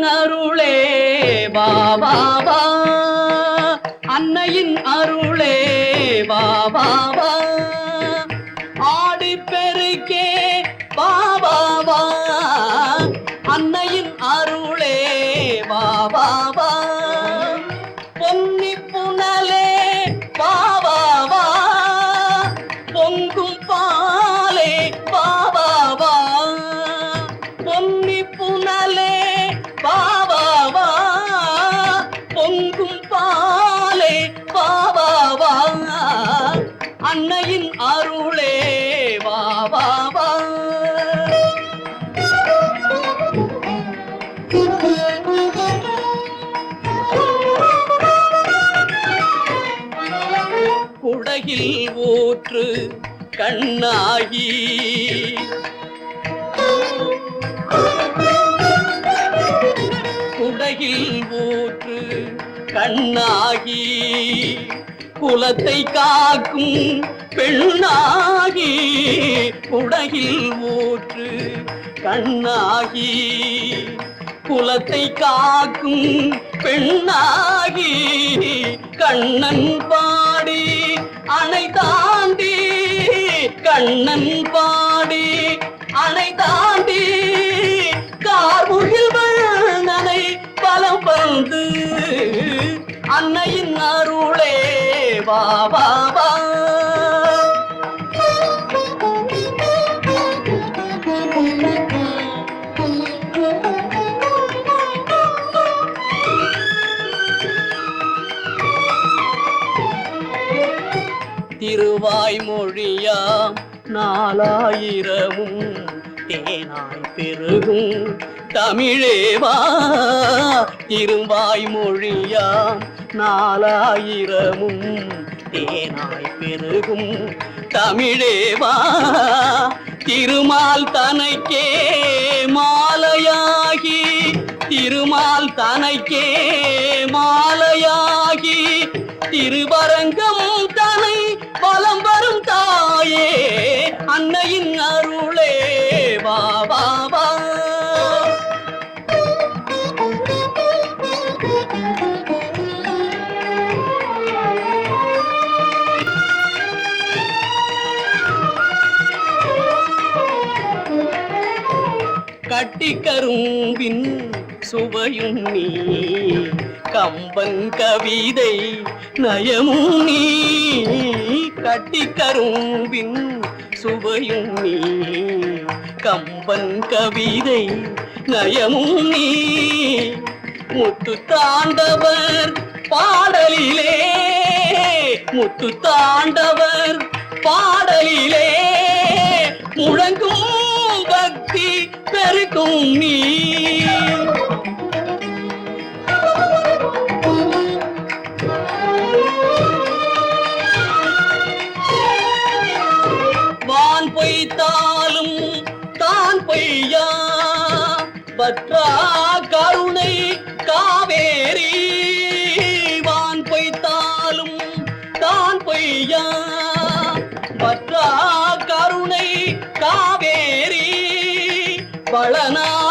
அருளே பாபா அன்னையின் அருளே பாபா ஆடிப்பெருக்கே பாபா அன்னையின் அருளே பாபா அன்னையின் அருளே வா வா வா. குடகில் ஊற்று கண்ணாகி. குடகில் ஊற்று கண்ணாகி. குலத்தை காக்கும் பெண்ணாகி குடகில் ஊற்று கண்ணாகி. குலத்தை காக்கும் பெண்ணாகி கண்ணன் பாடி அணை தாண்டி கண்ணன் பாடி அணை தாண்டி வா வா வா. திருவாய் நாலாயிரமும் தேனாய் பெருகும். தமிழேவா இருவாய் மொழியாம் நாலாயிரமும் தேனாய் பெருகும். தமிழேவா திருமால் தனக்கே மாலையாகி திருமால் தனக்கே காட்டி கரும்பின் சுவையும் நீ. கம்பன் கவிதை நயமும் நீ. கட்டி கரும்பின் சுவையும் நீ. கம்பன் கவிதை நயமும் நீ. முத்து தாண்டவர் பாடலிலே. முத்து தாண்டவர் பாடலிலே. பெருக்கும் நீ. வான் பொய்த்தாலும் தான் பொய்யா பற்றா கருணை பற்றா கருணை காவேரி பழனா